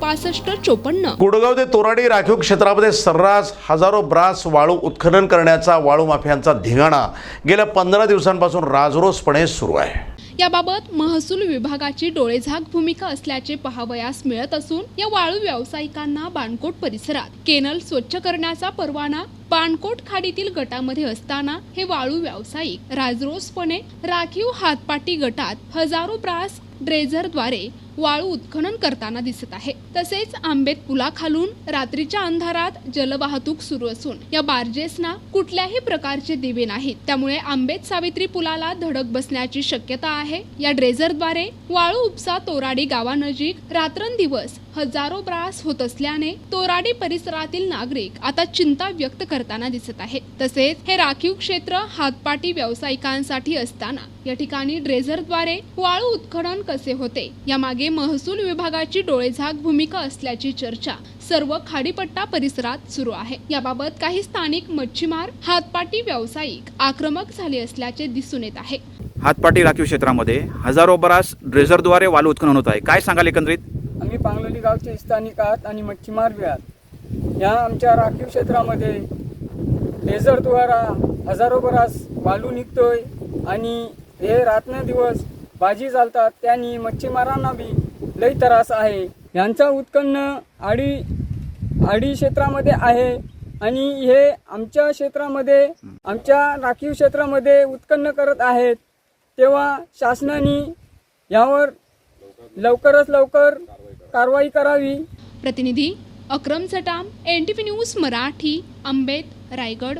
पासष्ट चोपन्न. गुडगाव ते तोराडी राखीव क्षेत्रामध्ये सर्रास हजारो ब्रास वाळू उत्खनन करण्याचा वाळू माफियांचा धिंगाणा. गेल्या पंधरा दिवसांपासून राजरोसपणे सुरू आहे. याबाबत महसूल विभागाची डोळेझाक भूमिका असल्याचे पाहावयास मिळत असून या वाळू व्यावसायिकांना बाणकोट परिसरात केनल स्वच्छ करण्याचा परवाना बाणकोट खाडीतील गटामध्ये असताना हे वाळू व्यावसायिक राजरोसपणे राखीव हातपाटी गटात हजारो ब्रास ड्रेझरद्वारे वाळू उत्खनन करताना दिसत आहे. तसेच आंबेत पुलाखालून रात्रीच्या अंधारात जलवाहतूक सुरू असून या बार्जेसना कुठल्याही प्रकारचे दिवे नाहीत. त्यामुळे आंबेत सावित्री पुलाला धडक बसण्याची शक्यता आहे. या ड्रेझरद्वारे वाळू उपसा तोराडी गावानजीक रात्रंदिवस हजारो ब्रास होत असल्याने तोराडी परिसरातील नागरिक आता चिंता व्यक्त करताना दिसत आहेत. तसेच हे राखीव क्षेत्र हातपाटी व्यावसायिकांसाठी असताना या ठिकाणी ड्रेझरद्वारे वाळू उत्खनन कसे होते यामागे महसूल विभागाची डोळेझाक भूमिका असल्याची चर्चा सर्व खाडीपट्टा परिसरात सुरू आहे. याबाबत काही स्थानिक मच्छीमार हातपाटी व्यावसायिक आक्रमक झाले असल्याचे दिसून येत आहे. हातपाटी राखीव क्षेत्रामध्ये हजारो बरास ड्रेझरद्वारे वाळू उत्खनन होत आहे. काय सांगाल एकंदरीत? आम्ही पांगलोली गावचे स्थानिक आहात आणि मच्छीमार बी आहात. या आमच्या राखीव क्षेत्रामध्ये लेझरद्वारा हजारो बरास वालू निघतोय आणि हे रात्र दिवस बाजी चालतात त्यांनी मच्छीमारांना बी लई त्रास आहे. यांचा उत्पन्न आडी आडी क्षेत्रामध्ये आहे आणि हे आमच्या क्षेत्रामध्ये आमच्या राखीव क्षेत्रामध्ये उत्पन्न करत आहेत. तेव्हा शासनाने यावर लवकरच लवकर कारवाई करावी. प्रतिनिधी Akram Chatam N T P news Marathi Ambet Raigad.